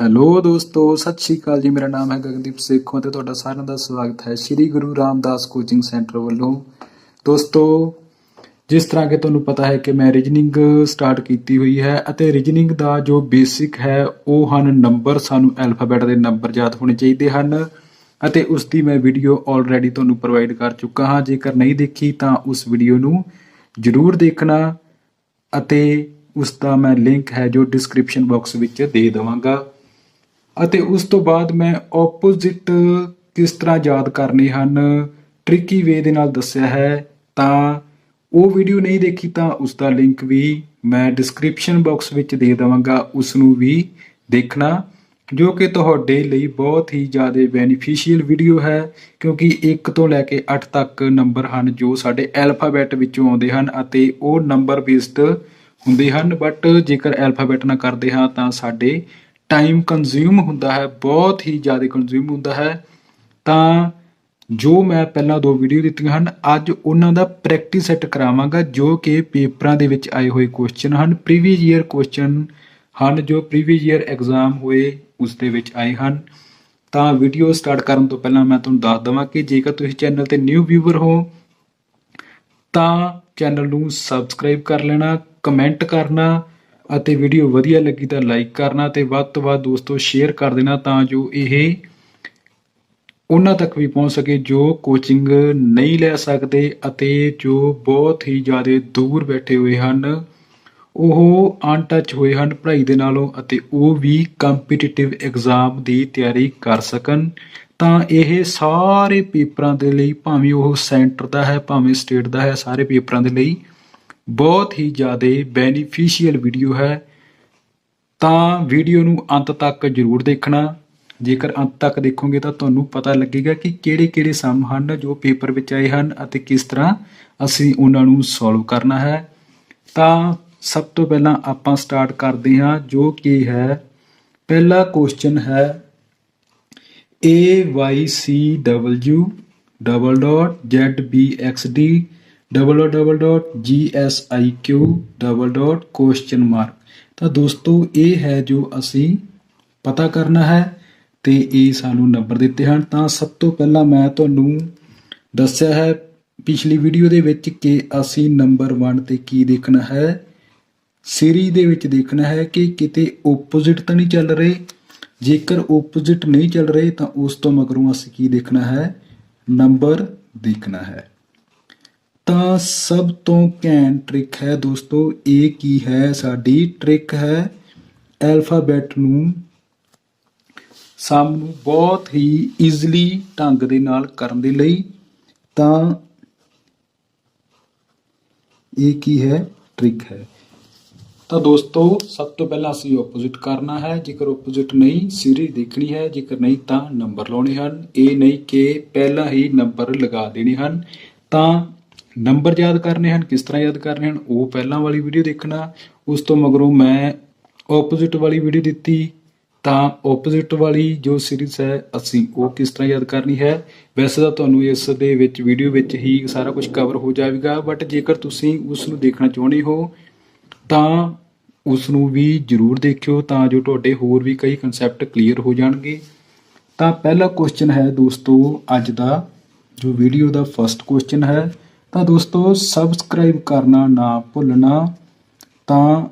Hello ਦੋਸਤੋ, ਸਤਿ ਸ਼੍ਰੀ ਅਕਾਲ ਜੀ। ਮੇਰਾ ਨਾਮ ਹੈ ਗਗਨਦੀਪ ਸੇਖੋਂ ਤੇ ਤੁਹਾਡਾ ਸਾਰਿਆਂ ਦਾ ਸਵਾਗਤ ਹੈ ਸ੍ਰੀ ਗੁਰੂ ਰਾਮਦਾਸ ਕੋਚਿੰਗ ਸੈਂਟਰ ਵੱਲੋਂ। ਦੋਸਤੋ, ਜਿਸ ਤਰ੍ਹਾਂ ਕਿ ਤੁਹਾਨੂੰ ਪਤਾ ਹੈ ਕਿ ਮੈਂ ਰੀਜਨਿੰਗ ਸਟਾਰਟ ਕੀਤੀ ਹੋਈ ਹੈ ਅਤੇ ਰੀਜਨਿੰਗ ਦਾ ਜੋ ਬੇਸਿਕ ਹੈ, ਉਹ ਹਨ ਨੰਬਰ। ਸਾਨੂੰ ਐਲਫਾਬੈਟ ਦੇ ਨੰਬਰ ਯਾਦ ਹੋਣੇ ਚਾਹੀਦੇ ਹਨ ਅਤੇ ਉਸ ਦੀ ਮੈਂ ਵੀਡੀਓ ਆਲਰੇਡੀ ਤੁਹਾਨੂੰ ਪ੍ਰੋਵਾਈਡ ਕਰ ਚੁੱਕਾ ਹਾਂ। ਜੇਕਰ ਨਹੀਂ ਦੇਖੀ, ਤਾਂ ਉਸ ਵੀਡੀਓ ਨੂੰ ਜ਼ਰੂਰ ਦੇਖਣਾ ਅਤੇ ਉਸ ਦਾ ਮੈਂ ਲਿੰਕ ਹੈ ਜੋ ਡਿਸਕ੍ਰਿਪਸ਼ਨ ਬਾਕਸ ਵਿੱਚ ਦੇ ਦੇਵਾਂਗਾ। ਅਤੇ ਉਸ ਤੋਂ ਬਾਅਦ ਮੈਂ ਆਪੋਜ਼ਿਟ ਕਿਸ ਤਰ੍ਹਾਂ ਯਾਦ ਕਰਨੇ ਹਨ ਟ੍ਰਿਕੀ ਵੇ ਦੇ ਨਾਲ ਦੱਸਿਆ ਹੈ, ਤਾਂ ਉਹ ਵੀਡੀਓ ਨਹੀਂ ਦੇਖੀ ਤਾਂ ਉਸ ਦਾ ਲਿੰਕ ਵੀ ਮੈਂ ਡਿਸਕ੍ਰਿਪਸ਼ਨ ਬਾਕਸ ਵਿੱਚ ਦੇ ਦੇਵਾਂਗਾ, ਉਸ ਨੂੰ ਵੀ ਦੇਖਣਾ, ਜੋ ਕਿ ਤੁਹਾਡੇ ਲਈ ਬਹੁਤ ਹੀ ਜ਼ਿਆਦਾ ਬੈਨੀਫੀਸ਼ੀਅਲ ਵੀਡੀਓ ਹੈ, ਕਿਉਂਕਿ 1 ਤੋਂ ਲੈ ਕੇ 8 ਤੱਕ ਨੰਬਰ ਹਨ ਜੋ ਸਾਡੇ ਐਲਫਾਬੈਟ ਵਿੱਚੋਂ ਆਉਂਦੇ ਹਨ ਅਤੇ ਉਹ ਨੰਬਰ ਬੇਸਡ ਹੁੰਦੇ ਹਨ ਬਟ ਜੇਕਰ ਐਲਫਾਬੈਟ ਨਾਲ ਕਰਦੇ ਹਾਂ ਤਾਂ ਸਾਡੇ ਟਾਈਮ ਕੰਜ਼ਿਊਮ ਹੁੰਦਾ ਹੈ, ਬਹੁਤ ਹੀ ਜ਼ਿਆਦਾ ਕੰਜ਼ਿਊਮ ਹੁੰਦਾ ਹੈ, ਤਾਂ ਜੋ ਮੈਂ ਪਹਿਲਾਂ ਦੋ ਵੀਡੀਓ ਦਿੱਤੀਆਂ ਹਨ, ਅੱਜ ਉਹਨਾਂ ਦਾ ਪ੍ਰੈਕਟਿਸ ਸੈੱਟ ਕਰਾਵਾਂਗਾ, ਜੋ ਕਿ ਪੇਪਰਾਂ ਦੇ ਵਿੱਚ ਆਏ ਹੋਏ ਕੁਐਸਚਨ ਹਨ ਪ੍ਰੀਵੀਅਸ ਈਅਰ ਕੁਐਸਚਨ ਹਨ, ਜੋ ਪ੍ਰੀਵੀਅਸ ਈਅਰ ਐਗਜ਼ਾਮ ਹੋਏ ਉਸ ਦੇ ਵਿੱਚ ਆਏ ਹਨ। ਤਾਂ ਵੀਡੀਓ ਸਟਾਰਟ ਕਰਨ ਤੋਂ ਪਹਿਲਾਂ ਮੈਂ ਤੁਹਾਨੂੰ ਦੱਸ ਦਵਾਂ ਕਿ ਜੇਕਰ ਤੁਸੀਂ ਚੈਨਲ ਤੇ ਨਿਊ ਵੀਵਰ ਹੋ, ਤਾਂ ਚੈਨਲ ਨੂੰ ਸਬਸਕ੍ਰਾਈਬ ਕਰ ਲੈਣਾ ਕਮੈਂਟ ਕਰਨਾ ਅਤੇ ਵੀਡੀਓ ਵਧੀਆ ਲੱਗੀ ਤਾਂ ਲਾਈਕ ਕਰਨਾ ਤੇ ਵੱਧ ਤੋਂ ਵੱਧ ਦੋਸਤੋ ਸ਼ੇਅਰ ਕਰ ਦੇਣਾ ਤਾਂ ਜੋ ਇਹ ਉਹਨਾਂ ਤੱਕ ਵੀ ਪਹੁੰਚ ਸਕੇ ਜੋ ਕੋਚਿੰਗ ਨਹੀਂ ਲੈ ਸਕਦੇ ਅਤੇ ਜੋ ਬਹੁਤ ਹੀ ਜ਼ਿਆਦਾ ਦੂਰ ਬੈਠੇ ਹੋਏ ਹਨ, ਉਹ ਅਨਟੱਚ ਹੋਏ ਹਨ ਪੜ੍ਹਾਈ ਦੇ ਨਾਲੋਂ ਅਤੇ ਉਹ ਵੀ ਕੰਪੀਟੀਟਿਵ ਐਗਜ਼ਾਮ ਦੀ ਤਿਆਰੀ ਕਰ ਸਕਣ, ਤਾਂ ਇਹ ਸਾਰੇ ਪੇਪਰਾਂ ਦੇ ਲਈ ਭਾਵੇਂ ਉਹ ਸੈਂਟਰ ਦਾ ਹੈ, ਭਾਵੇਂ ਸਟੇਟ ਦਾ ਹੈ, ਸਾਰੇ ਪੇਪਰਾਂ ਦੇ ਲਈ ਬਹੁਤ ਹੀ ਜ਼ਿਆਦਾ ਬੈਨੀਫੀਸ਼ੀਅਲ ਵੀਡੀਓ ਹੈ। ਤਾਂ ਵੀਡੀਓ ਨੂੰ ਅੰਤ ਤੱਕ ਜ਼ਰੂਰ ਦੇਖਣਾ। ਜੇਕਰ ਅੰਤ ਤੱਕ ਦੇਖੋਗੇ ਤਾਂ ਤੁਹਾਨੂੰ ਪਤਾ ਲੱਗੇਗਾ ਕਿ ਕਿਹੜੇ-ਕਿਹੜੇ ਸਮ ਹਨ ਜੋ ਪੇਪਰ ਵਿੱਚ ਆਏ ਹਨ ਅਤੇ ਕਿਸ ਤਰ੍ਹਾਂ ਅਸੀਂ ਉਹਨਾਂ ਨੂੰ ਸੋਲਵ ਕਰਨਾ ਹੈ। ਤਾਂ ਸਭ ਤੋਂ ਪਹਿਲਾਂ ਆਪਾਂ ਸਟਾਰਟ ਕਰਦੇ ਹਾਂ, ਜੋ ਕਿ ਹੈ, ਪਹਿਲਾ ਕੁਐਸਚਨ ਹੈ A Y C W double dot double dot double dot G S double dot question mark ਤਾਂ ਦੋਸਤੋ, ਇਹ ਹੈ ਜੋ ਅਸੀਂ ਪਤਾ ਕਰਨਾ ਹੈ ਤੇ ਇਹ ਸਾਨੂੰ ਨੰਬਰ ਦਿੱਤੇ ਹਨ। ਤਾਂ ਸਭ ਤੋਂ ਪਹਿਲਾਂ ਮੈਂ ਤੁਹਾਨੂੰ ਦੱਸਿਆ ਹੈ ਪਿਛਲੀ ਵੀਡੀਓ ਦੇ ਵਿੱਚ ਕਿ ਅਸੀਂ ਨੰਬਰ 1 ਤੇ ਕੀ ਦੇਖਣਾ ਹੈ। ਸੀਰੀਜ਼ ਦੇ ਵਿੱਚ ਦੇਖਣਾ ਹੈ ਕਿ ਕਿਤੇ ਆਪੋਜ਼ਿਟ ਤਾਂ ਨਹੀਂ ਚੱਲ ਰਹੇ। ਜੇਕਰ ਆਪੋਜ਼ਿਟ ਨਹੀਂ ਚੱਲ ਰਹੇ ਤਾਂ ਉਸ ਤੋਂ ਮਗਰੋਂ ਅਸੀਂ ਕੀ ਦੇਖਣਾ ਹੈ? ਨੰਬਰ ਦੇਖਣਾ ਹੈ। ਤਾਂ ਸਭ ਤੋਂ ਘੈਂਟ ਟ੍ਰਿਕ ਹੈ ਦੋਸਤੋ, ਇਹ ਕੀ ਹੈ? ਸਾਡੀ ਟ੍ਰਿਕ ਹੈ ਐਲਫਾਬੈਟ ਨੂੰ ਸਮ ਬਹੁਤ ਹੀ ਈਜ਼ਲੀ ਢੰਗ ਦੇ ਨਾਲ ਕਰਨ ਦੇ ਲਈ ਤਾਂ ਇਹ ਕੀ ਹੈ? ਟ੍ਰਿਕ ਹੈ। ਤਾਂ ਦੋਸਤੋ, ਸਭ ਤੋਂ ਪਹਿਲਾਂ ਅਸੀਂ ਆਪੋਜ਼ਿਟ ਕਰਨਾ ਹੈ। ਜੇਕਰ ਆਪੋਜ਼ਿਟ ਨਹੀਂ ਸੀਰੀਜ਼ ਦੇਖਣੀ ਹੈ। ਜੇਕਰ ਨਹੀਂ, ਤਾਂ ਨੰਬਰ ਲਾਉਣੇ ਹਨ। ਇਹ ਨਹੀਂ ਕਿ ਪਹਿਲਾਂ ਹੀ ਨੰਬਰ ਲਗਾ ਦੇਣੇ ਹਨ। ਤਾਂ ਨੰਬਰ ਯਾਦ ਕਰਨੇ ਹਨ, ਕਿਸ ਤਰ੍ਹਾਂ ਯਾਦ ਕਰਨੇ ਹਨ, ਉਹ ਪਹਿਲਾਂ ਵਾਲੀ ਵੀਡੀਓ ਦੇਖਣਾ। ਉਸ ਤੋਂ ਮਗਰੋਂ ਮੈਂ ਆਪੋਜ਼ਿਟ ਵਾਲੀ ਵੀਡੀਓ ਦਿੱਤੀ। ਤਾਂ ਆਪੋਜ਼ਿਟ ਵਾਲੀ ਜੋ ਸੀਰੀਜ਼ ਹੈ, ਅਸੀਂ ਉਹ ਕਿਸ ਤਰ੍ਹਾਂ ਯਾਦ ਕਰਨੀ ਹੈ? ਵੈਸੇ ਤਾਂ ਤੁਹਾਨੂੰ ਇਸ ਦੇ ਵਿੱਚ ਵੀਡੀਓ ਵਿੱਚ ਹੀ ਸਾਰਾ ਕੁਝ ਕਵਰ ਹੋ ਜਾਵੇਗਾ ਬਟ ਜੇਕਰ ਤੁਸੀਂ ਉਸ ਨੂੰ ਦੇਖਣਾ ਚਾਹੁੰਦੇ ਹੋ, ਤਾਂ ਉਸ ਨੂੰ ਵੀ ਜਰੂਰ ਦੇਖਿਓ, ਤਾਂ ਜੋ ਤੁਹਾਡੇ ਹੋਰ ਵੀ ਕਈ ਕਨਸੈਪਟ ਕਲੀਅਰ ਹੋ ਜਾਣਗੇ। ਤਾਂ ਪਹਿਲਾ ਕੁਐਸਚਨ ਹੈ ਦੋਸਤੋ, ਅੱਜ ਦਾ ਜੋ ਵੀਡੀਓ ਦਾ ਫਰਸਟ ਕੁਐਸਚਨ ਹੈ ਤਾਂ ਦੋਸਤੋ ਸਬਸਕ੍ਰਾਈਬ ਕਰਨਾ ਨਾ ਭੁੱਲਣਾ ਤਾਂ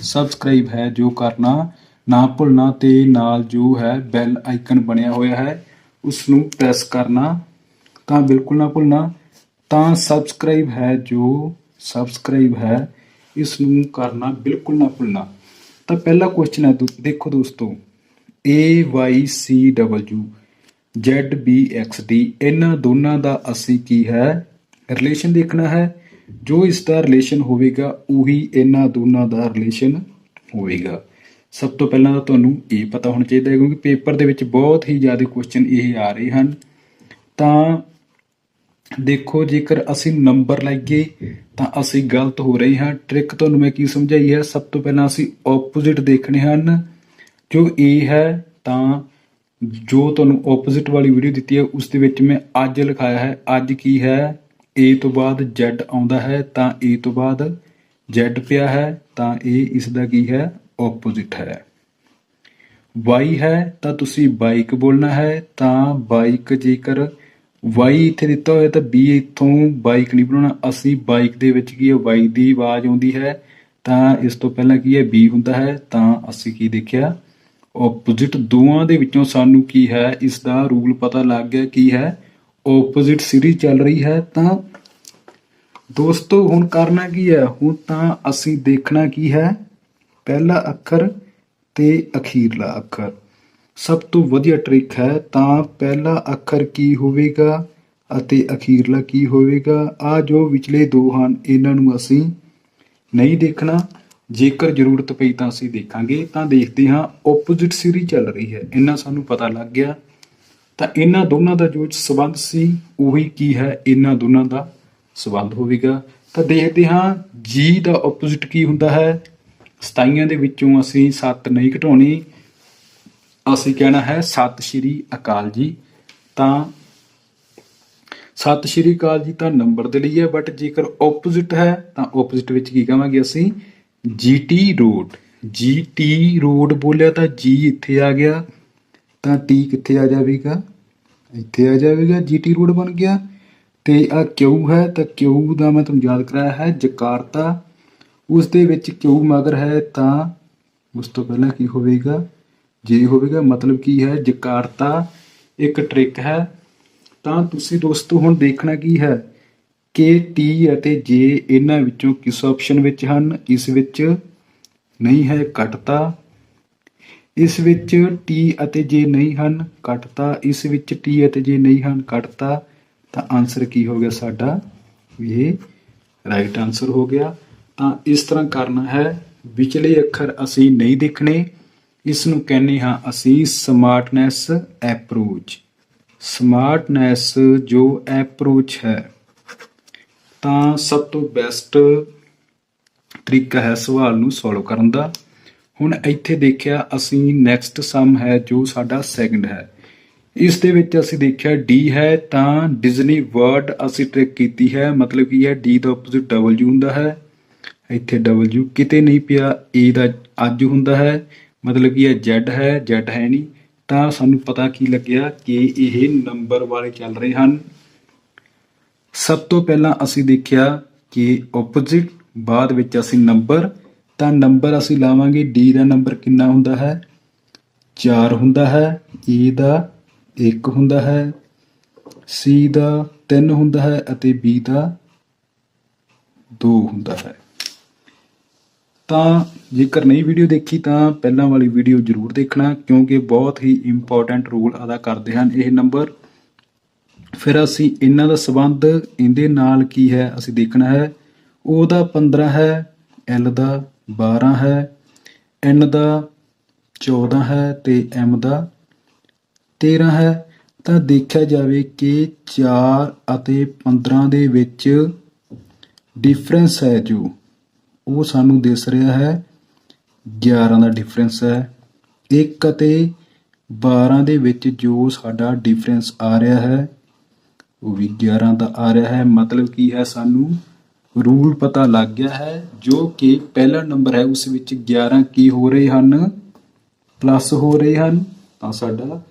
ਸਬਸਕ੍ਰਾਈਬ ਹੈ ਜੋ ਕਰਨਾ ਨਾ ਭੁੱਲਣਾ ਤੇ ਨਾਲ ਜੋ ਹੈ ਬੈਲ ਆਈਕਨ ਬਣਿਆ ਹੋਇਆ ਹੈ ਉਸ ਨੂੰ ਪ੍ਰੈਸ ਕਰਨਾ ਤਾਂ ਬਿਲਕੁਲ ਨਾ ਭੁੱਲਣਾ ਤਾਂ ਸਬਸਕ੍ਰਾਈਬ ਹੈ ਜੋ ਸਬਸਕ੍ਰਾਈਬ ਹੈ ਇਸ ਨੂੰ ਕਰਨਾ ਬਿਲਕੁਲ ਨਾ ਭੁੱਲਣਾ। ਤਾਂ ਪਹਿਲਾ ਕੁਐਸਚਨ ਹੈ ਦੋ- ਦੇਖੋ ਦੋਸਤੋ, A Y C W Z ਇਹਨਾਂ ਦੋਨਾਂ ਦਾ ਅਸੀਂ ਕੀ ਹੈ? ਰਿਲੇਸ਼ਨ ਦੇਖਣਾ ਹੈ। ਜੋ ਇਸ ਦਾ ਰਿਲੇਸ਼ਨ ਹੋਵੇਗਾ, ਉਹੀ ਇਹਨਾਂ ਦੋਨਾਂ ਦਾ ਰਿਲੇਸ਼ਨ ਹੋਵੇਗਾ। ਸਭ ਤੋਂ ਪਹਿਲਾਂ ਤਾਂ ਤੁਹਾਨੂੰ ਇਹ ਪਤਾ ਹੋਣਾ ਚਾਹੀਦਾ ਹੈ, ਕਿਉਂਕਿ ਪੇਪਰ ਦੇ ਵਿੱਚ ਬਹੁਤ ਹੀ ਜ਼ਿਆਦਾ ਕੁਐਸਚਨ ਇਹ ਆ ਰਹੇ ਹਨ। ਤਾਂ ਦੇਖੋ, ਜੇਕਰ ਅਸੀਂ ਨੰਬਰ ਲਾਈਏ, ਤਾਂ ਅਸੀਂ ਗਲਤ ਹੋ ਰਹੇ ਹਾਂ। ਟ੍ਰਿਕ ਤੁਹਾਨੂੰ ਮੈਂ ਕੀ ਸਮਝਾਈ ਹੈ? ਸਭ ਤੋਂ ਪਹਿਲਾਂ ਅਸੀਂ ਆਪੋਜ਼ਿਟ ਦੇਖਣੇ ਹਨ। ਜੋ A ਹੈ, ਤਾਂ ਜੋ ਤੁਹਾਨੂੰ ਆਪੋਜ਼ਿਟ ਵਾਲੀ ਵੀਡੀਓ ਦਿੱਤੀ ਹੈ, ਉਸ ਦੇ ਵਿੱਚ ਮੈਂ ਅੱਜ ਲਿਖਾਇਆ ਹੈ, ਅੱਜ ਕੀ ਹੈ? A ਤੋਂ ਬਾਅਦ Z ਆਉਂਦਾ ਹੈ, ਤਾਂ A ਤੋਂ ਬਾਅਦ Z ਪਿਆ ਹੈ, ਤਾਂ ਇਹ ਇਸ ਦਾ ਕੀ ਹੈ? ਆਪੋਜ਼ਿਟ ਹੈ। Y ਹੈ, ਤਾਂ ਤੁਸੀਂ ਬਾਈਕ ਬੋਲਣਾ ਹੈ, ਤਾਂ ਬਾਈਕ ਜੇਕਰ y ਇੱਥੇ ਦਿੱਤਾ ਹੋਇਆ, ਤਾਂ b ਇੱਥੋਂ ਬਾਈਕ ਨਹੀਂ ਬਣਾਉਣਾ। ਅਸੀਂ ਬਾਈਕ ਦੇ ਵਿੱਚ ਕੀ ਹੈ? Y ਦੀ ਆਵਾਜ਼ ਆਉਂਦੀ ਹੈ, ਤਾਂ ਇਸ ਤੋਂ ਪਹਿਲਾਂ ਕੀ ਹੈ? B ਹੁੰਦਾ ਹੈ, ਤਾਂ ਅਸੀਂ ਕੀ ਦੇਖਿਆ? ਆਪੋਜ਼ਿਟ ਦੋਵਾਂ ਦੇ ਵਿੱਚੋਂ ਸਾਨੂੰ ਕੀ ਹੈ? ਇਸ ਦਾ ਰੂਲ ਪਤਾ ਲੱਗ ਗਿਆ ਕੀ ਹੈ? ਆਪੋਜ਼ਿਟ ਸੀਰੀਜ਼ ਚੱਲ ਰਹੀ ਹੈ। ਤਾਂ ਦੋਸਤੋ, ਹੁਣ ਕਰਨਾ ਕੀ ਹੈ? ਹੁਣ ਤਾਂ ਅਸੀਂ ਦੇਖਣਾ ਕੀ ਹੈ? ਪਹਿਲਾ ਅੱਖਰ ਤੇ ਅਖੀਰਲਾ ਅੱਖਰ। ਸਭ ਤੋਂ ਵਧੀਆ ਟ੍ਰਿਕ ਹੈ। ਤਾਂ ਪਹਿਲਾ ਅੱਖਰ ਕੀ ਹੋਵੇਗਾ ਅਤੇ ਅਖੀਰਲਾ ਕੀ ਹੋਵੇਗਾ? ਆ ਜੋ ਵਿਚਲੇ ਦੋ ਹਨ, ਇਹਨਾਂ ਨੂੰ ਅਸੀਂ ਨਹੀਂ ਦੇਖਣਾ। ਜੇਕਰ ਜ਼ਰੂਰਤ ਪਈ ਤਾਂ ਅਸੀਂ ਦੇਖਾਂਗੇ, ਤਾਂ ਦੇਖਦੇ ਹਾਂ ਆਪੋਜ਼ਿਟ ਸੀਰੀਜ਼ ਚੱਲ ਰਹੀ ਹੈ। ਇਹਨਾਂ ਸਾਨੂੰ ਪਤਾ ਲੱਗ ਗਿਆ। ਤਾਂ ਇਹਨਾਂ ਦੋਨਾਂ ਦਾ ਜੋ ਸਬੰਧ ਸੀ, ਉਹੀ ਕੀ ਹੈ? ਇਹਨਾਂ ਦੋਨਾਂ ਦਾ ਸਬੰਧ ਹੋਵੇਗਾ। ਤਾਂ ਦੇਖਦੇ ਹਾਂ ਜੀ ਦਾ ਆਪੋਜ਼ਿਟ ਕੀ ਹੁੰਦਾ ਹੈ? ਸਤਾਈਆਂ ਦੇ ਵਿੱਚੋਂ ਅਸੀਂ 7 ਨਹੀਂ ਘਟਾਉਣੀ। ਅਸੀਂ ਕਹਿਣਾ ਹੈ, ਸਤਿ ਸ਼੍ਰੀ ਅਕਾਲ ਜੀ। ਤਾਂ ਸਤਿ ਸ਼੍ਰੀ ਅਕਾਲ ਜੀ ਤਾਂ ਨੰਬਰ ਦੇ ਲਈ ਹੈ ਬਟ ਜੇਕਰ ਆਪੋਜ਼ਿਟ ਹੈ, ਤਾਂ ਆਪੋਜ਼ਿਟ ਵਿੱਚ ਕੀ ਕਹਾਂਗੇ ਅਸੀਂ? ਜੀਟੀ ਰੋਡ ਜੀਟੀ ਰੋਡ ਬੋਲਿਆ ਤਾਂ ਜੀ ਇੱਥੇ ਆ ਗਿਆ, ਤਾਂ ਟੀ ਕਿੱਥੇ ਆ ਜਾਵੇਗਾ? ਇੱਥੇ ਆ ਜਾਵੇਗਾ ਜੀਟੀ ਰੋਡ ਬਣ ਗਿਆ। ਤੇ ਆ ਕਿਊ ਹੈ, ਤਾਂ ਕਿਊ ਦਾ ਮੈਂ ਤੁਹਾਨੂੰ ਯਾਦ ਕਰਾਇਆ ਹੈ, ਜਕਾਰਤਾ। ਉਸ ਦੇ ਵਿੱਚ ਕਿਊ ਮਗਰ ਹੈ, ਤਾਂ ਉਸ ਤੋਂ ਪਹਿਲਾਂ ਕੀ ਹੋਵੇਗਾ? ਜੇ ਹੋਵੇਗਾ, ਮਤਲਬ ਕੀ ਹੈ? ਜਕਾਰਤਾ। ਇੱਕ ਟ੍ਰਿਕ ਹੈ। ਤਾਂ ਤੁਸੀਂ ਦੋਸਤੋ, ਹੁਣ ਦੇਖਣਾ ਕੀ ਹੈ? ਕਿ ਟੀ ਅਤੇ ਜੇ ਇਹਨਾਂ ਵਿੱਚੋਂ ਕਿਸ ਆਪਸ਼ਨ ਵਿੱਚ ਹਨ? ਇਸ ਵਿੱਚ ਨਹੀਂ ਹੈ ਘਟਤਾ। ਇਸ ਵਿੱਚ ਟੀ ਅਤੇ ਜੇ ਨਹੀਂ ਹਨ, ਘਟਤਾ। ਇਸ ਵਿੱਚ ਟੀ ਅਤੇ ਜੇ ਨਹੀਂ ਹਨ, ਘਟਤਾ। ਤਾਂ ਆਨਸਰ ਕੀ ਹੋ ਗਿਆ ਸਾਡਾ? ਇਹ ਰਾਈਟ ਆਨਸਰ ਹੋ ਗਿਆ। ਤਾਂ ਇਸ ਤਰ੍ਹਾਂ ਕਰਨਾ ਹੈ। ਵਿਚਲੇ ਅੱਖਰ ਅਸੀਂ ਨਹੀਂ ਦੇਖਣੇ। ਇਸ ਨੂੰ ਕਹਿੰਦੇ ਹਾਂ ਅਸੀਂ ਸਮਾਰਟਨੈਸ ਐਪਰੋਚ ਸਮਾਰਟਨੈਸ ਜੋ ਐਪਰੋਚ ਹੈ। ਤਾਂ ਸਭ ਤੋਂ ਬੈਸਟ ਤਰੀਕਾ ਹੈ ਸਵਾਲ ਨੂੰ ਸੋਲਵ ਕਰਨ ਦਾ। ਹੁਣ ਇੱਥੇ ਦੇਖਿਆ ਅਸੀਂ ਨੈਕਸਟ ਸਮ ਹੈ ਜੋ ਸਾਡਾ ਸੈਕੰਡ ਹੈ। ਇਸ ਦੇ ਵਿੱਚ ਅਸੀਂ ਦੇਖਿਆ D ਹੈ ਤਾਂ ਡਿਜ਼ਨੀ ਵਰਡ ਅਸੀਂ ਟ੍ਰਿਕ ਕੀਤੀ ਹੈ, ਮਤਲਬ ਕੀ ਹੈ D ਦਾ ਆਪੋਜ਼ਿਟ W ਹੁੰਦਾ ਹੈ। ਇੱਥੇ W ਕਿਤੇ ਨਹੀਂ ਪਿਆ, A ਦਾ ਅੱਜ ਹੁੰਦਾ ਹੈ, ਮਤਲਬ ਕੀ ਹੈ Z ਹੈ Z ਹੈ ਨਹੀਂ। ਤਾਂ ਸਾਨੂੰ ਪਤਾ ਕੀ ਲੱਗਿਆ ਕਿ ਇਹ ਨੰਬਰ ਵਾਲੇ ਚੱਲ ਰਹੇ ਹਨ। ਸਭ ਤੋਂ ਪਹਿਲਾਂ ਅਸੀਂ ਦੇਖਿਆ ਕਿ ਆਪੋਜ਼ਿਟ ਬਾਅਦ ਵਿੱਚ ਅਸੀਂ ਨੰਬਰ ਤਾਂ ਨੰਬਰ ਅਸੀਂ ਲਾਵਾਂਗੇ D ਦਾ ਨੰਬਰ ਕਿੰਨਾ ਹੁੰਦਾ ਹੈ? 4 ਹੁੰਦਾ ਹੈ E ਦਾ 1 ਹੁੰਦਾ ਹੈ, C ਦਾ 3 ਹੁੰਦਾ ਹੈ ਅਤੇ B ਦਾ 2 ਹੁੰਦਾ ਹੈ। ਤਾਂ ਜੇਕਰ ਨਹੀਂ ਵੀਡੀਓ ਦੇਖੀ ਤਾਂ ਪਹਿਲਾਂ ਵਾਲੀ ਵੀਡੀਓ ਜ਼ਰੂਰ ਦੇਖਣਾ ਕਿਉਂਕਿ ਬਹੁਤ ਹੀ ਇੰਪੋਰਟੈਂਟ ਰੋਲ ਅਦਾ ਕਰਦੇ ਹਨ ਇਹ ਨੰਬਰ ਫਿਰ ਅਸੀਂ ਇਹਨਾਂ ਦਾ ਸਬੰਧ ਇਹਦੇ ਨਾਲ ਕੀ ਹੈ ਅਸੀਂ ਦੇਖਣਾ ਹੈ। O ਦਾ 15 ਹੈ L ਦਾ 12 ਹੈ N ਦਾ 14 ਹੈ ਤੇ M ਦਾ 13 ਹੈ। ਤਾਂ ਦੇਖਿਆ ਜਾਵੇ ਕਿ 4 ਅਤੇ 15 ਦੇ ਵਿੱਚ ਡਿਫਰੈਂਸ ਹੈ ਜੋ, ਉਹ ਸਾਨੂੰ ਦਿਸ ਰਿਹਾ ਹੈ। 11 ਦਾ ਡਿਫਰੈਂਸ ਹੈ। 1 ਅਤੇ 12 ਦੇ ਵਿੱਚ ਜੋ ਸਾਡਾ ਡਿਫਰੈਂਸ ਆ ਰਿਹਾ ਹੈ ਉਹ ਵੀ 11 ਦਾ ਆ ਰਿਹਾ ਹੈ। ਮਤਲਬ ਕੀ ਹੈ ਸਾਨੂੰ? ਰੂਲ ਪਤਾ ਲੱਗ ਗਿਆ ਹੈ, ਜੋ ਕਿ ਪਹਿਲਾ ਨੰਬਰ ਹੈ, ਉਸ ਵਿੱਚ 11 ਕੀ ਹੋ ਰਹੇ ਹਨ? ਪਲੱਸ ਹੋ ਰਹੇ ਹਨ। ਤਾਂ ਸਾਡਾ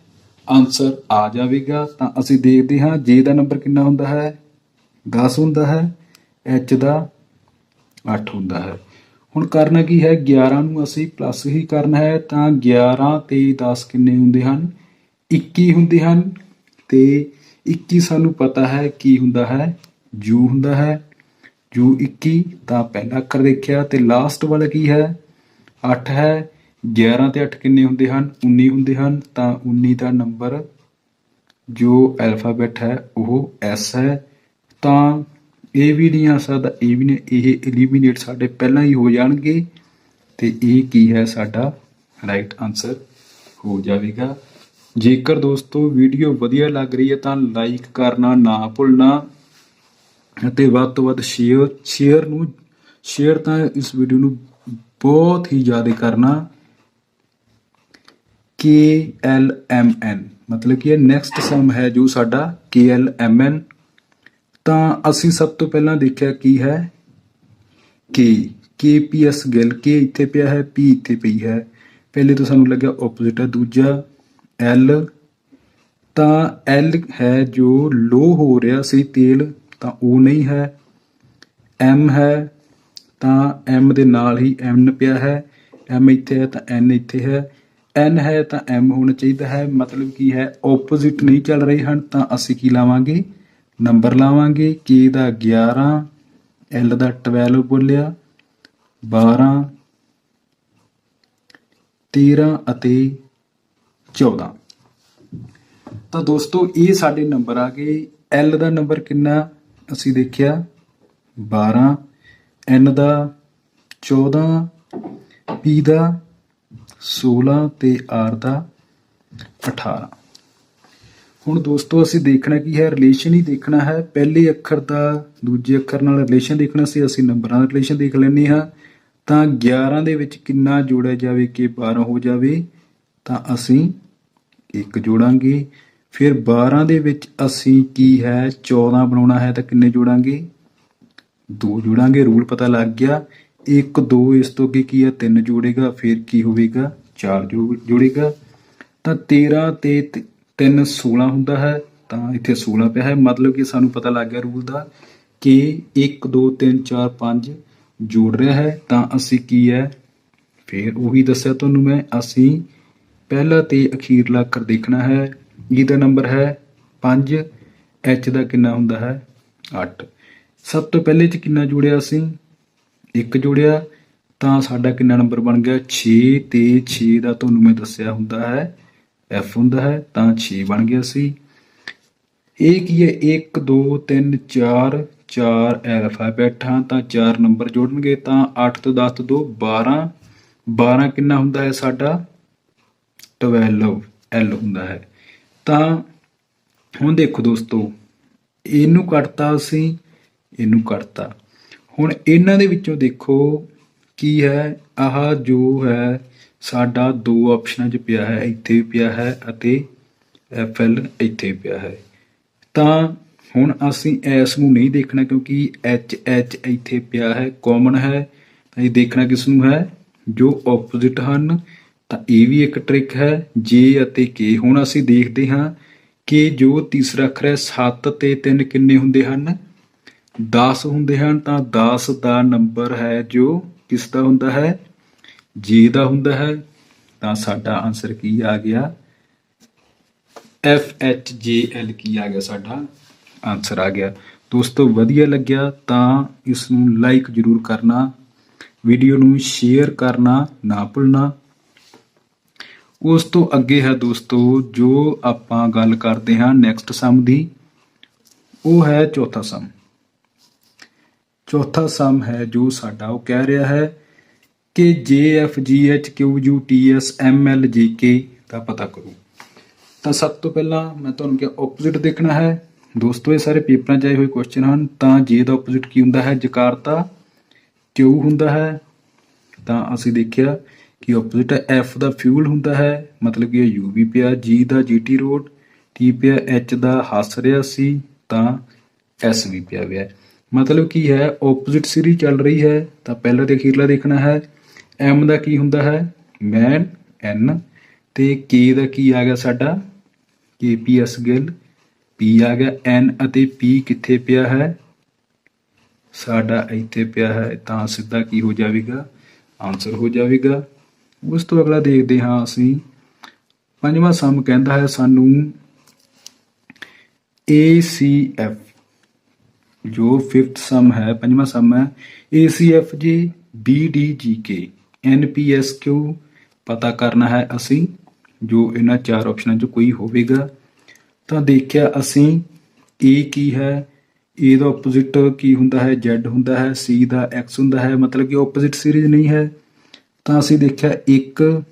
ਆਨਸਰ ਆ ਜਾਵੇਗਾ। ਤਾਂ ਅਸੀਂ ਦੇਖਦੇ ਹਾਂ ਜੇ ਦਾ ਨੰਬਰ ਕਿੰਨਾ ਹੁੰਦਾ ਹੈ? 10 ਹੁੰਦਾ ਹੈ। ਐਚ ਦਾ 8 ਹੁੰਦਾ ਹੈ। ਹੁਣ ਕਰਨਾ ਕੀ ਹੈ? 11 ਨੂੰ ਅਸੀਂ ਪਲੱਸ ਹੀ ਕਰਨਾ ਹੈ। ਤਾਂ 11 ਤੇ 10 ਕਿੰਨੇ ਹੁੰਦੇ ਹਨ? 21 ਹੁੰਦੇ ਹਨ। ਤੇ 21 ਸਾਨੂੰ ਪਤਾ ਹੈ ਕੀ ਹੁੰਦਾ ਹੈ, ਜੂ ਹੁੰਦਾ ਹੈ। ਜੂ 21 ਤਾਂ ਪਹਿਲਾ ਅੱਖਰ ਦੇਖਿਆ ਤੇ ਲਾਸਟ ਵਾਲਾ ਕੀ ਹੈ? 8 ਹੈ। 11 ਤੇ 8 ਕਿੰਨੇ ਹੁੰਦੇ ਹਨ? 19 ਹੁੰਦੇ ਹਨ। ਤਾਂ 19 ਦਾ ਨੰਬਰ ਜੋ ਅਲਫਾਬੈਟ ਹੈ, ਉਹ ਐਸ ਹੈ। ਤਾਂ ਇਹ ਵੀ ਨਹੀਂ ਆ ਸਕਦਾ, ਇਹ ਵੀ ਨਹੀਂ, ਇਹ ਐਲੀਮੀਨੇਟ ਸਾਡੇ ਪਹਿਲਾਂ ਹੀ ਹੋ ਜਾਣਗੇ ਤੇ ਇਹ ਕੀ ਹੈ ਸਾਡਾ ਰਾਈਟ ਆਨਸਰ ਹੋ ਜਾਵੇਗਾ। ਜੇਕਰ ਦੋਸਤੋ ਵੀਡੀਓ ਵਧੀਆ ਲੱਗ ਰਹੀ ਹੈ ਤਾਂ ਲਾਈਕ ਕਰਨਾ, ਨਾ ਭੁੱਲਣਾ ਅਤੇ ਵੱਧ ਤੋਂ ਵੱਧ ਸ਼ੇਅਰ ਸ਼ੇਅਰ ਨੂੰ ਸ਼ੇਅਰ ਤਾਂ ਇਸ ਵੀਡੀਓ ਨੂੰ ਬਹੁਤ ਹੀ ਜ਼ਿਆਦਾ ਕਰਨਾ। ਕੇ ਐਲ ਐਮ ਐਨ ਮਤਲਬ ਕਿ ਇਹ ਨੈਕਸਟ ਸਮ ਹੈ ਜੋ ਸਾਡਾ ਕੇ ਐਲ ਐਮ ਐਨ ਤਾਂ ਅਸੀਂ ਸਭ ਤੋਂ ਪਹਿਲਾਂ ਦੇਖਿਆ ਕੀ ਹੈ? ਕੇ ਕੇ ਪੀ ਐਸ ਗਿਲ ਕੇ ਇੱਥੇ ਪਿਆ ਹੈ ਪੀ ਇੱਥੇ ਪਈ ਹੈ। ਪਹਿਲੇ ਤਾਂ ਸਾਨੂੰ ਲੱਗਿਆ ਆਪੋਜ਼ਿਟ ਹੈ, ਦੂਜਾ ਐਲ, ਤਾਂ ਐਲ ਹੈ ਜੋ ਲੋ ਹੋ ਰਿਹਾ ਸੀ ਤੇਲ, ਤਾਂ ਉਹ ਨਹੀਂ ਹੈ। ਐਮ ਹੈ, ਤਾਂ ਐਮ ਦੇ ਨਾਲ ਹੀ ਐਨ ਪਿਆ ਹੈ। ਐਮ ਇੱਥੇ ਹੈ, ਤਾਂ ਐਨ ਇੱਥੇ ਹੈ। ਐਨ ਹੈ, ਤਾਂ ਐਮ ਹੋਣਾ ਚਾਹੀਦਾ ਹੈ। ਮਤਲਬ ਕੀ ਹੈ ਆਪੋਜ਼ਿਟ ਨਹੀਂ ਚੱਲ ਰਹੇ ਹਨ, ਤਾਂ ਅਸੀਂ ਕੀ ਲਾਵਾਂਗੇ? ਨੰਬਰ ਲਾਵਾਂਗੇ। ਕੇ ਦਾ 11 ਐਲ ਦਾ 12 ਬੋਲਿਆ। 12 13 ਅਤੇ 14 ਤਾਂ ਦੋਸਤੋ, ਇਹ ਸਾਡੇ ਨੰਬਰ ਆ ਗਏ। ਐਲ ਦਾ ਨੰਬਰ ਕਿੰਨਾ? ਅਸੀਂ ਦੇਖਿਆ 12 ਐਨ ਦਾ 14 ਪੀ ਦਾ 16 ਤੇ ਆਰ ਦਾ 18 ਹੁਣ ਦੋਸਤੋ, ਅਸੀਂ ਦੇਖਣਾ ਕੀ ਹੈ ਰਿਲੇਸ਼ਨ ਹੀ ਦੇਖਣਾ ਹੈ। ਪਹਿਲੇ ਅੱਖਰ ਦਾ ਦੂਜੇ ਅੱਖਰ ਨਾਲ ਰਿਲੇਸ਼ਨ ਦੇਖਣਾ ਸੀ, ਅਸੀਂ ਨੰਬਰਾਂ ਦਾ ਰਿਲੇਸ਼ਨ ਦੇਖ ਲੈਂਦੇ ਹਾਂ। ਤਾਂ 11 ਦੇ ਵਿੱਚ ਕਿੰਨਾ ਜੋੜਿਆ ਜਾਵੇ ਕਿ 12 ਹੋ ਜਾਵੇ, ਤਾਂ ਅਸੀਂ 1 ਜੋੜਾਂਗੇ। ਫਿਰ 12 ਦੇ ਵਿੱਚ ਅਸੀਂ ਕੀ ਹੈ? 14 ਬਣਾਉਣਾ ਹੈ ਤਾਂ ਕਿੰਨੇ ਜੋੜਾਂਗੇ? 2 ਜੋੜਾਂਗੇ, ਰੂਲ ਪਤਾ ਲੱਗ ਗਿਆ। 1 2 ਇਸ ਤੋਂ ਅੱਗੇ ਕੀ ਹੈ? 3 ਜੋੜੇਗਾ, ਫਿਰ ਕੀ ਹੋਵੇਗਾ? 4 ਜੋੜੇਗਾ। ਤਾਂ 13 ਤੇ 3 16 ਹੁੰਦਾ ਹੈ, ਤਾਂ ਇੱਥੇ 16 ਪਿਆ ਹੈ। ਮਤਲਬ ਕਿ ਸਾਨੂੰ ਪਤਾ ਲੱਗ ਗਿਆ ਰੂਲ ਦਾ ਕਿ 1 2 3 4 5 ਜੋੜ ਰਿਹਾ ਹੈ। ਤਾਂ ਅਸੀਂ ਕੀ ਹੈ? ਫਿਰ ਉਹੀ ਦੱਸਿਆ ਤੁਹਾਨੂੰ ਮੈਂ, ਅਸੀਂ ਪਹਿਲਾ ਤੇ ਅਖੀਰਲਾ ਅੱਖਰ ਦੇਖਣਾ ਹੈ। ਜਿਹਦਾ ਨੰਬਰ ਹੈ 5 ਐਚ ਦਾ ਕਿੰਨਾ ਹੁੰਦਾ ਹੈ? 8 ਸਭ ਤੋਂ ਪਹਿਲੇ ਚ ਕਿੰਨਾ ਜੋੜਿਆ ਅਸੀਂ 1 ਜੋੜਿਆ। ਤਾਂ ਸਾਡਾ ਕਿੰਨਾ ਨੰਬਰ ਬਣ ਗਿਆ? 6 ਤੇ 6 ਦਾ ਤੁਹਾਨੂੰ ਮੈਂ ਦੱਸਿਆ ਹੁੰਦਾ ਹੈ। F ਹੁੰਦਾ ਹੈ, ਤਾਂ 6 ਬਣ ਗਿਆ ਸੀ। ਇਹ ਕੀ ਹੈ? 1 2 3 4 4 ਐਲਫਾਬੈਟ ਹਾਂ, ਤਾਂ 4 ਨੰਬਰ ਜੋੜਨਗੇ ਤਾਂ 8 ਤੋਂ 10 ਤੋਂ 2 12 12 ਕਿੰਨਾ ਹੁੰਦਾ ਹੈ ਸਾਡਾ? 12 L ਹੁੰਦਾ ਹੈ। ਤਾਂ ਹੁਣ ਦੇਖੋ ਦੋਸਤੋ, ਇਹਨੂੰ ਕੱਟਤਾ ਅਸੀਂ, ਇਹਨੂੰ ਕੱਟਤਾ। ਹੁਣ ਇਹਨਾਂ ਦੇ ਵਿੱਚੋਂ ਦੇਖੋ ਕੀ ਹੈ, ਆਹ ਜੋ ਹੈ, ਸਾਡਾ ਦੋ ਆਪਸ਼ਨਾਂ 'ਚ ਪਿਆ ਹੈ, ਇੱਥੇ ਪਿਆ ਹੈ ਅਤੇ FL ਇੱਥੇ ਪਿਆ ਹੈ। ਤਾਂ ਹੁਣ ਅਸੀਂ ਇਸ ਨੂੰ ਨਹੀਂ ਦੇਖਣਾ ਕਿਉਂਕਿ ਐਚ ਐਚ ਇੱਥੇ ਪਿਆ ਹੈ ਕਾਮਨ ਹੈ। ਤਾਂ ਇਹ ਦੇਖਣਾ ਕਿਸ ਨੂੰ ਹੈ? ਜੋ ਆਪੋਜ਼ਿਟ ਹਨ ਤਾਂ ਇਹ ਵੀ ਇੱਕ ਟ੍ਰਿਕ ਹੈ। ਜੇ ਅਤੇ ਕੇ ਹੁਣ ਅਸੀਂ ਦੇਖਦੇ ਹਾਂ ਕਿ ਜੋ ਤੀਸਰਾ ਅੱਖਰ ਹੈ 7 ਤੇ 3 ਕਿੰਨੇ ਹੁੰਦੇ ਹਨ? 10 ਹੁੰਦੇ ਹਨ, ਤਾਂ 10 ਦਾ ਨੰਬਰ ਹੈ ਜੋ ਕਿਸ ਦਾ ਹੁੰਦਾ ਹੈ? ਜੇ ਦਾ ਹੁੰਦਾ ਹੈ। ਤਾਂ ਸਾਡਾ ਆਨਸਰ ਕੀ ਆ ਗਿਆ? F H J L ਕੀ ਆ ਗਿਆ? ਸਾਡਾ ਆਨਸਰ ਆ ਗਿਆ। ਦੋਸਤੋ, ਵਧੀਆ ਲੱਗਿਆ ਤਾਂ ਇਸ ਨੂੰ ਲਾਈਕ ਜਰੂਰ ਕਰਨਾ ਵੀਡੀਓ ਨੂੰ ਸ਼ੇਅਰ ਕਰਨਾ, ਨਾ ਭੁੱਲਣਾ। ਉਸ ਤੋਂ ਅੱਗੇ ਹੈ ਦੋਸਤੋ, ਜੋ ਆਪਾਂ ਗੱਲ ਕਰਦੇ ਹਾਂ ਨੈਕਸਟ ਸਮ ਦੀ, ਉਹ ਹੈ ਚੌਥਾ ਸਮ ਚੌਥਾ ਸਮ ਹੈ ਜੋ ਸਾਡਾ, ਉਹ ਕਹਿ ਰਿਹਾ ਹੈ ਕਿ J F G H Q U T S M L G K ਦਾ ਪਤਾ ਕਰੋ। ਤਾਂ ਸਭ ਤੋਂ ਪਹਿਲਾਂ ਮੈਂ ਤੁਹਾਨੂੰ ਕਿਹਾ ਆਪੋਜ਼ਿਟ ਦੇਖਣਾ ਹੈ। ਦੋਸਤੋ, ਇਹ ਸਾਰੇ ਪੇਪਰਾਂ 'ਚ ਆਏ ਹੋਏ ਕੁਐਸਚਨ ਹਨ, ਤਾਂ ਜੇ ਦਾ ਆਪੋਜ਼ਿਟ ਕੀ ਹੁੰਦਾ ਹੈ? ਜਕਾਰਤਾ। ਕਿਊ ਹੁੰਦਾ ਹੈ। ਤਾਂ ਅਸੀਂ ਦੇਖਿਆ ਕਿ ਆਪੋਜ਼ਿਟ ਹੈ ਐਫ ਦਾ ਫਿਊਲ ਹੁੰਦਾ ਹੈ, ਮਤਲਬ ਕਿ ਯੂ ਵੀ ਪਿਆ ਜੀ ਦਾ ਜੀਟੀ ਰੋਡ ਟੀ ਪਿਆ ਐਚ ਦਾ ਹੱਸ ਰਿਹਾ ਸੀ, ਤਾਂ ਐਸ ਵੀ ਪਿਆ ਹੋਇਆ ਮਤਲਬ ਕੀ ਹੈ ਆਪੋਜ਼ਿਟ ਸੀਰੀ ਚੱਲ ਰਹੀ ਹੈ, ਤਾਂ ਪਹਿਲਾ ਤੇ ਅਖੀਰਲਾ ਦੇਖਣਾ ਹੈ। ਐਮ ਦਾ ਕੀ ਹੁੰਦਾ ਹੈ? ਮੈਨ ਐਨ ਤੇ ਕੇ ਦਾ ਕੀ ਆ ਗਿਆ ਸਾਡਾ? ਕੇਪੀਐਸ ਗਿੱਲ ਪੀ ਆ ਗਿਆ ਐਨ ਅਤੇ ਪੀ ਕਿੱਥੇ ਪਿਆ ਹੈ? ਸਾਡਾ ਇੱਥੇ ਪਿਆ ਹੈ, ਤਾਂ ਸਿੱਧਾ ਕੀ ਹੋ ਜਾਵੇਗਾ? ਆਨਸਰ ਹੋ ਜਾਵੇਗਾ। ਉਸ ਤੋਂ ਅਗਲਾ ਦੇਖਦੇ ਹਾਂ ਅਸੀਂ। ਪੰਜਵਾਂ ਸਮ ਕਹਿੰਦਾ ਹੈ ਸਾਨੂੰ ACF ਜੋ 5th ਸਮ ਹੈ, ਪੰਜਵਾਂ ਸਮ ਹੈ। ACFG BDGK NPSQ ਪਤਾ ਕਰਨਾ ਹੈ ਅਸੀਂ, ਜੋ ਇਹਨਾਂ ਚਾਰ ਆਪਸ਼ਨਾਂ ਚੋਂ ਕੋਈ ਹੋਵੇਗਾ। ਤਾਂ ਦੇਖਿਆ ਅਸੀਂ, A ਕੀ ਹੈ? A ਦਾ ਆਪੋਜ਼ਿਟ ਕੀ ਹੁੰਦਾ ਹੈ? Z ਹੁੰਦਾ ਹੈ, C ਦਾ X ਹੁੰਦਾ ਹੈ। ਮਤਲਬ ਕਿ ਆਪੋਜ਼ਿਟ ਸੀਰੀਜ਼ ਨਹੀਂ ਹੈ। ਤਾਂ ਅਸੀਂ ਦੇਖਿਆ 1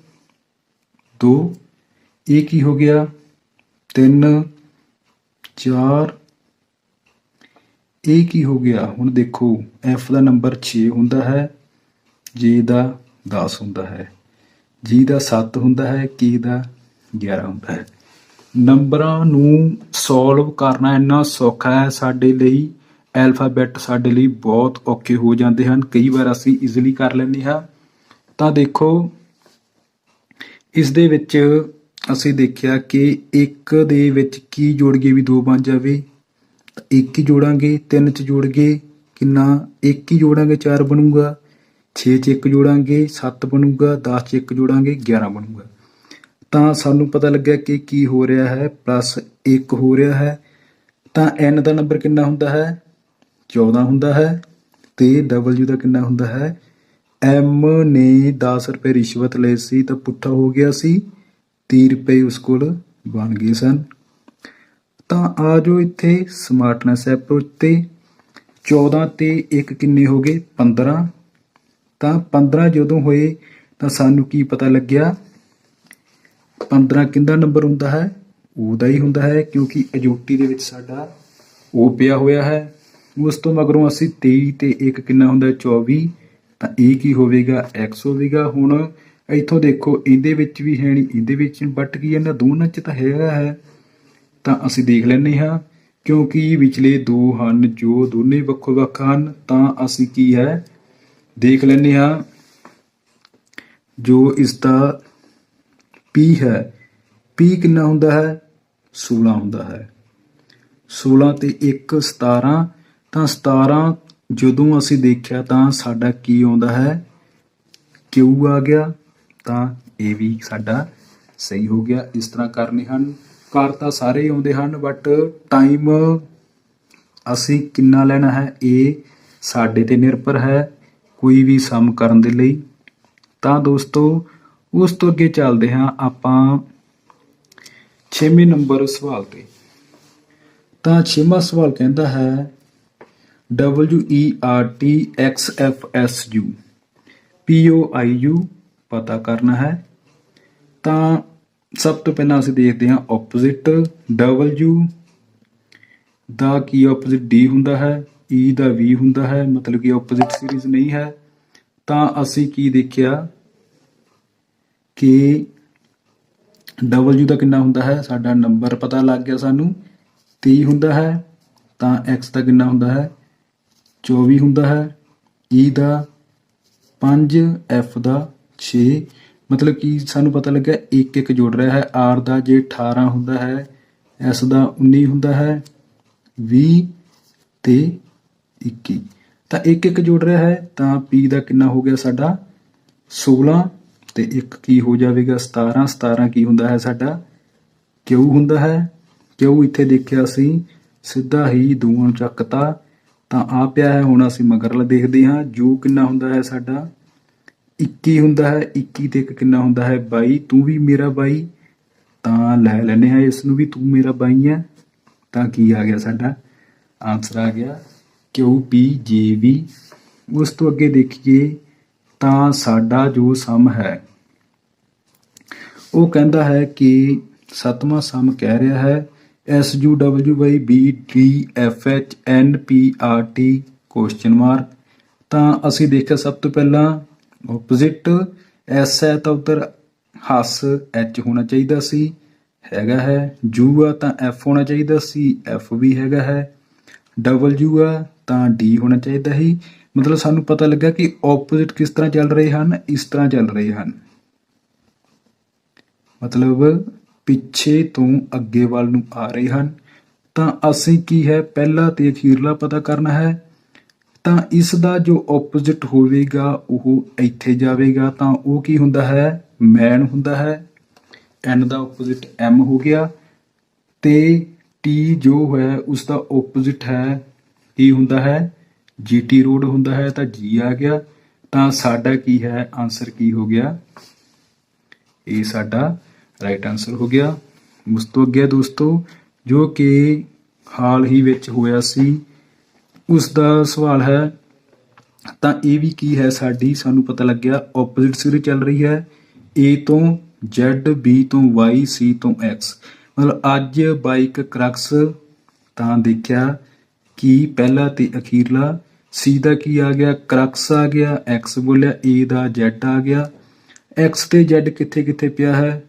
2 ਇਹ ਕੀ ਹੋ ਗਿਆ? 3 4 ਇਹ ਕੀ ਹੋ ਗਿਆ? ਹੁਣ ਦੇਖੋ, F ਦਾ ਨੰਬਰ 6 ਹੁੰਦਾ ਹੈ, J ਦਾ 10 ਹੁੰਦਾ ਹੈ, G ਦਾ 7 ਹੁੰਦਾ ਹੈ, K ਦਾ 11 ਹੁੰਦਾ ਹੈ। ਨੰਬਰਾਂ ਨੂੰ ਸੋਲਵ ਕਰਨਾ ਇੰਨਾ ਸੌਖਾ ਹੈ, ਸਾਡੇ ਲਈ ਐਲਫਾਬੈਟ ਸਾਡੇ ਲਈ ਬਹੁਤ ਔਖੇ ਹੋ ਜਾਂਦੇ ਹਨ। ਕਈ ਵਾਰ ਅਸੀਂ ਈਜ਼ੀਲੀ ਕਰ ਲੈਂਦੇ ਹਾਂ। ਤਾਂ ਦੇਖੋ, ਇਸ ਦੇ ਵਿੱਚ ਅਸੀਂ ਦੇਖਿਆ ਕਿ ਇੱਕ ਦੇ ਵਿੱਚ ਕੀ ਜੋੜ ਗਏ ਵੀ ਦੋ ਬਣ ਜਾਵੇ? ਤਾਂ ਇੱਕ ਹੀ ਜੋੜਾਂਗੇ, ਤਿੰਨ ਚ ਜੋੜ ਕੇ ਕਿੰਨਾ? ਇੱਕ ਹੀ ਜੋੜਾਂਗੇ, ਚਾਰ ਬਣੂਗਾ। 6 ਚ ਇੱਕ ਜੋੜਾਂਗੇ 7 ਬਣੂਗਾ 10 ਚ ਇੱਕ ਜੋੜਾਂਗੇ 11 ਬਣੂਗਾ। ਤਾਂ ਸਾਨੂੰ ਪਤਾ ਲੱਗਿਆ ਕਿ ਕੀ ਹੋ ਰਿਹਾ ਹੈ, ਪਲੱਸ 1 ਹੋ ਰਿਹਾ ਹੈ। ਤਾਂ n ਦਾ ਨੰਬਰ ਕਿੰਨਾ ਹੁੰਦਾ ਹੈ? 14 ਹੁੰਦਾ ਹੈ ਤੇ w ਦਾ ਕਿੰਨਾ ਹੁੰਦਾ ਹੈ? M ਨੇ 10 ਰੁਪਏ ਰਿਸ਼ਵਤ ਲਈ ਸੀ ਤਾਂ ਪੁੱਠਾ ਹੋ ਗਿਆ ਸੀ 30 ਰੁਪਏ ਉਸ ਕੋਲ ਬਣ ਗਏ ਸਨ। ਤਾਂ ਆ ਜੋ ਇੱਥੇ ਸਮਾਰਟਨੈਸ ਐਪਰੋਚ ਤੇ 14 ਤੇ 1 ਕਿੰਨੇ ਹੋ ਗਏ? 15 ਤਾਂ 15 ਜਦੋਂ ਹੋਏ ਤਾਂ ਸਾਨੂੰ ਕੀ ਪਤਾ ਲੱਗਿਆ? 15 ਕਿੰਦਾ ਨੰਬਰ ਹੁੰਦਾ ਹੈ? ਉਹਦਾ ਹੀ ਹੁੰਦਾ ਹੈ ਕਿਉਂਕਿ ਅਜੋਟੀ ਦੇ ਵਿੱਚ ਸਾਡਾ ਉਹ ਪਿਆ ਹੋਇਆ ਹੈ। ਉਸ ਤੋਂ ਮਗਰੋਂ ਅਸੀਂ 23 ਤੇ 1 ਕਿੰਨਾ ਹੁੰਦਾ? ਹੈ 24 ਤਾਂ ਇਹ ਕੀ ਹੋਵੇਗਾ? X ਹੋਵੇਗਾ। ਹੁਣ ਇੱਥੋਂ ਦੇਖੋ, ਇਹਦੇ ਵਿੱਚ ਵੀ ਹੈ ਨਹੀਂ ਇਹਦੇ ਵਿੱਚ ਬਟ ਕੀ ਇਹਨਾਂ ਦੋਨਾਂ 'ਚ ਤਾਂ ਹੈਗਾ ਹੈ। ਤਾਂ ਅਸੀਂ ਦੇਖ ਲੈਂਦੇ ਹਾਂ, ਕਿਉਂਕਿ ਵਿਚਲੇ ਦੋ ਹਨ, ਜੋ ਦੋਨੇ ਵੱਖੋ ਵੱਖ ਹਨ, ਤਾਂ ਅਸੀਂ ਕੀ ਹੈ? ਦੇਖ ਲੈਂਦੇ ਹਾਂ, ਜੋ ਇਸ ਦਾ P ਹੈ। P ਕਿੰਨਾ ਹੁੰਦਾ ਹੈ? 16 ਹੁੰਦਾ ਹੈ। 16 ਤੇ 1 17 ਤਾਂ 17 ਜਦੋਂ ਅਸੀਂ ਦੇਖਿਆ ਤਾਂ ਸਾਡਾ ਕੀ ਆਉਂਦਾ ਹੈ? Q ਆ ਗਿਆ, ਤਾਂ ਇਹ ਵੀ ਸਾਡਾ ਸਹੀ ਹੋ ਗਿਆ। ਇਸ ਤਰ੍ਹਾਂ ਕਰਨੇ ਹਨ। ਘਰ ਤਾਂ ਸਾਰੇ ਹੀ ਆਉਂਦੇ ਹਨ ਬਟ ਟਾਈਮ ਅਸੀਂ ਕਿੰਨਾ ਲੈਣਾ ਹੈ? ਇਹ ਸਾਡੇ ਤੇ ਨਿਰਭਰ ਹੈ ਕੋਈ ਵੀ ਸਮ ਕਰਨ ਦੇ ਲਈ। ਤਾਂ ਦੋਸਤੋ, ਉਸ ਤੋਂ ਅੱਗੇ ਚੱਲਦੇ ਹਾਂ ਆਪਾਂ 6ਵੇਂ ਨੰਬਰ ਸਵਾਲ ਤੇ। ਤਾਂ 6ਵਾਂ ਸਵਾਲ ਕਹਿੰਦਾ ਹੈ W E R T X F S U P O I U ਪਤਾ ਕਰਨਾ ਹੈ। ਤਾਂ ਸਭ ਤੋਂ ਪਹਿਲਾਂ ਅਸੀਂ ਦੇਖਦੇ ਹਾਂ ਆਪੋਜ਼ਿਟ W ਦਾ ਕੀ ਆਪੋਜ਼ਿਟ ਡੀ ਹੁੰਦਾ ਹੈ? ਈ ਦਾ ਵੀ ਹੁੰਦਾ ਹੈ, ਮਤਲਬ ਕਿ ਆਪੋਜ਼ਿਟ ਸੀਰੀਜ਼ ਨਹੀਂ ਹੈ। ਤਾਂ ਅਸੀਂ ਕੀ ਦੇਖਿਆ? ਕਿ W ਦਾ ਕਿੰਨਾ ਹੁੰਦਾ ਹੈ? ਸਾਡਾ ਨੰਬਰ ਪਤਾ ਲੱਗ ਗਿਆ ਸਾਨੂੰ। 30 ਹੁੰਦਾ ਹੈ, ਤਾਂ X ਦਾ ਕਿੰਨਾ ਹੁੰਦਾ ਹੈ? 24 ਹੁੰਦਾ ਹੈ, ਈ ਦਾ 5 F ਦਾ 6 ਮਤਲਬ ਕਿ ਸਾਨੂੰ ਪਤਾ ਲੱਗਾ ਇੱਕ ਇੱਕ ਜੁੜ ਰਿਹਾ ਹੈ। ਆਰ ਦਾ ਜੇ 18 ਹੁੰਦਾ ਹੈ S ਦਾ 19 ਹੁੰਦਾ ਹੈ 20 ਤੇ 21 ਤਾਂ ਇੱਕ ਇੱਕ ਜੁੜ ਰਿਹਾ ਹੈ, ਤਾਂ ਪੀ ਦਾ ਕਿੰਨਾ ਹੋ ਗਿਆ ਸਾਡਾ? 16 ਤੇ ਇੱਕ ਕੀ ਹੋ ਜਾਵੇਗਾ? 17 17 ਕੀ ਹੁੰਦਾ ਹੈ ਸਾਡਾ? Q ਹੁੰਦਾ ਹੈ। Q ਇੱਥੇ ਦੇਖਿਆ ਸੀ, ਸਿੱਧਾ ਹੀ ਦੂਆਂ ਚੱਕਤਾ। ਤਾਂ ਆ ਪਿਆ ਹੈ, ਹੁਣ ਅਸੀਂ ਮਗਰਲਾ ਦੇਖਦੇ ਹਾਂ, ਜੋ ਕਿੰਨਾ ਹੁੰਦਾ ਹੈ ਸਾਡਾ? 21 ਹੁੰਦਾ ਹੈ 21 ਤੇ ਇੱਕ ਕਿੰਨਾ ਹੁੰਦਾ ਹੈ? 22 ਤੂੰ ਵੀ ਮੇਰਾ ਬਾਈ। ਤਾਂ ਲੈ ਲੈਨੇ ਆ ਇਸ ਨੂੰ ਵੀ, ਤੂੰ ਮੇਰਾ ਬਾਈ ਹੈ। ਤਾਂ ਕੀ ਆ ਗਿਆ ਸਾਡਾ? ਆਨਸਰ ਆ ਗਿਆ, ਕਿਉ ਪੀ ਜੇ ਵੀ ਉਸ ਤੋਂ ਅੱਗੇ ਦੇਖੀਏ, ਤਾਂ ਸਾਡਾ ਜੋ ਸਮ ਹੈ, ਉਹ ਕਹਿੰਦਾ ਹੈ ਕਿ ਸਤਵਾਂ ਸਮ ਕਹਿ ਰਿਹਾ ਹੈ S ਯੂ ਡਬਲਯੂ Y ਬੀ D F H N P R T question mark ਤਾਂ ਅਸੀਂ ਦੇਖਿਆ ਸਭ ਤੋਂ ਪਹਿਲਾਂ ਆਪੋਜ਼ਿਟ S ਹੈ ਤਾਂ ਉਧਰ ਹੱਸ H ਹੋਣਾ ਚਾਹੀਦਾ ਸੀ, ਹੈਗਾ ਹੈ। ਯੂ ਆ ਤਾਂ F ਹੋਣਾ ਚਾਹੀਦਾ ਸੀ, F ਵੀ ਹੈਗਾ ਹੈ। W ਆ ਤਾਂ ਡੀ ਹੋਣਾ ਚਾਹੀਦਾ ਸੀ। ਮਤਲਬ ਸਾਨੂੰ ਪਤਾ ਲੱਗਾ ਕਿ ਆਪੋਜ਼ਿਟ ਕਿਸ ਤਰ੍ਹਾਂ ਚੱਲ ਰਹੇ ਹਨ, ਇਸ ਤਰ੍ਹਾਂ ਚੱਲ ਰਹੇ ਹਨ। ਮਤਲਬ ਪਿੱਛੇ ਤੋਂ ਅੱਗੇ ਵੱਲ ਨੂੰ ਆ ਰਹੇ ਹਨ। ਤਾਂ ਅਸੀਂ ਕੀ ਹੈ? ਪਹਿਲਾ ਤੇ ਅਖੀਰਲਾ ਪਤਾ ਕਰਨਾ ਹੈ। ਤਾਂ ਇਸ ਦਾ ਜੋ ਆਪੋਜ਼ਿਟ ਹੋਵੇਗਾ, ਉਹ ਇੱਥੇ ਜਾਵੇਗਾ। ਤਾਂ ਉਹ ਕੀ ਹੁੰਦਾ ਹੈ? ਮੈਨ ਹੁੰਦਾ ਹੈ। n ਦਾ ਆਪੋਜ਼ਿਟ m ਹੋ ਗਿਆ। ਤੇ ਟੀ ਜੋ ਹੈ, ਉਸ ਦਾ ਆਪੋਜ਼ਿਟ ਹੈ, ਕੀ ਹੁੰਦਾ ਹੈ? Gt ਰੋਡ ਹੁੰਦਾ ਹੈ। ਤਾਂ ਜੀ ਆ ਗਿਆ। ਤਾਂ ਸਾਡਾ ਕੀ ਹੈ? ਆਨਸਰ ਕੀ ਹੋ ਗਿਆ? ਇਹ ਸਾਡਾ ਰਾਈਟ ਆਨਸਰ ਹੋ ਗਿਆ। ਉਸ ਤੋਂ ਅੱਗੇ ਦੋਸਤੋ, ਜੋ ਕਿ ਹਾਲ ਹੀ ਵਿੱਚ ਹੋਇਆ ਸੀ ਉਸ ਦਾ ਸਵਾਲ ਹੈ, ਤਾਂ ਇਹ ਵੀ ਕੀ ਹੈ ਸਾਡੀ? ਸਾਨੂੰ ਪਤਾ ਲੱਗਿਆ ਆਪੋਜ਼ਿਟ ਸੀਰੀਜ਼ ਚੱਲ ਰਹੀ ਹੈ। A ਤੋਂ Z, B ਤੋਂ Y, C ਤੋਂ X ਮਤਲਬ ਅੱਜ ਬਾਈਕ ਕਰਕਸ ਤਾਂ ਦੇਖਿਆ ਕਿ ਪਹਿਲਾ ਤੇ ਅਖੀਰਲਾ, C ਦਾ ਕੀ ਆ ਗਿਆ? ਕਰਕਸ ਆ ਗਿਆ, X ਬੋਲਿਆ, A ਦਾ Z ਆ ਗਿਆ। X ਤੇ Z ਕਿੱਥੇ ਕਿੱਥੇ ਪਿਆ ਹੈ?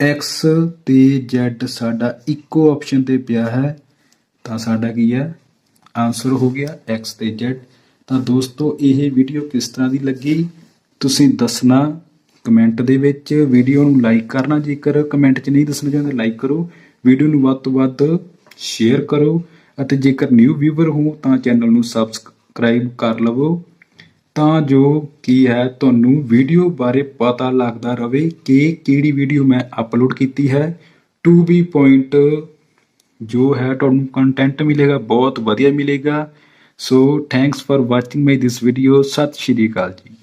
ਐਕਸ ਅਤੇ ਜੈੱਡ ਸਾਡਾ ਇੱਕੋ ਆਪਸ਼ਨ ਤੇ ਪਿਆ ਹੈ, ਤਾਂ ਸਾਡਾ ਕੀ ਹੈ? ਆਨਸਰ ਹੋ ਗਿਆ ਐਕਸ ਤੇ ਜੈੱਡ ਤਾਂ ਦੋਸਤੋ, ਇਹ ਵੀਡੀਓ ਕਿਸ ਤਰ੍ਹਾਂ ਦੀ ਲੱਗੀ? ਤੁਸੀਂ ਦੱਸਣਾ ਕਮੈਂਟ ਦੇ ਵਿੱਚ। ਵੀਡੀਓ ਨੂੰ ਲਾਈਕ ਕਰਨਾ, ਜੇਕਰ ਕਮੈਂਟ 'ਚ ਨਹੀਂ ਦੱਸਣਾ ਚਾਹੁੰਦੇ ਲਾਈਕ ਕਰੋ। ਵੀਡੀਓ ਨੂੰ ਵੱਧ ਤੋਂ ਵੱਧ ਸ਼ੇਅਰ ਕਰੋ। ਅਤੇ ਜੇਕਰ ਨਿਊ ਵੀਵਰ ਹੋ, ਤਾਂ ਚੈਨਲ ਨੂੰ ਸਬਸਕ੍ਰਾਈਬ ਕਰ ਲਵੋ। ਤਾਂ ਜੋ ਕੀ ਹੈ, ਤੁਹਾਨੂੰ ਵੀਡੀਓ ਬਾਰੇ ਪਤਾ ਲੱਗਦਾ ਰਹੇ ਕਿ ਕਿਹੜੀ ਵੀਡੀਓ ਮੈਂ ਅਪਲੋਡ ਕੀਤੀ ਹੈ। ਟੂ ਬੀ ਪੁਆਇੰਟ ਜੋ ਹੈ, ਤੁਹਾਨੂੰ ਕੰਟੈਂਟ ਮਿਲੇਗਾ, ਬਹੁਤ ਵਧੀਆ ਮਿਲੇਗਾ। So thanks for watching my this video ਸਤਿ ਸ਼੍ਰੀ ਅਕਾਲ ਜੀ।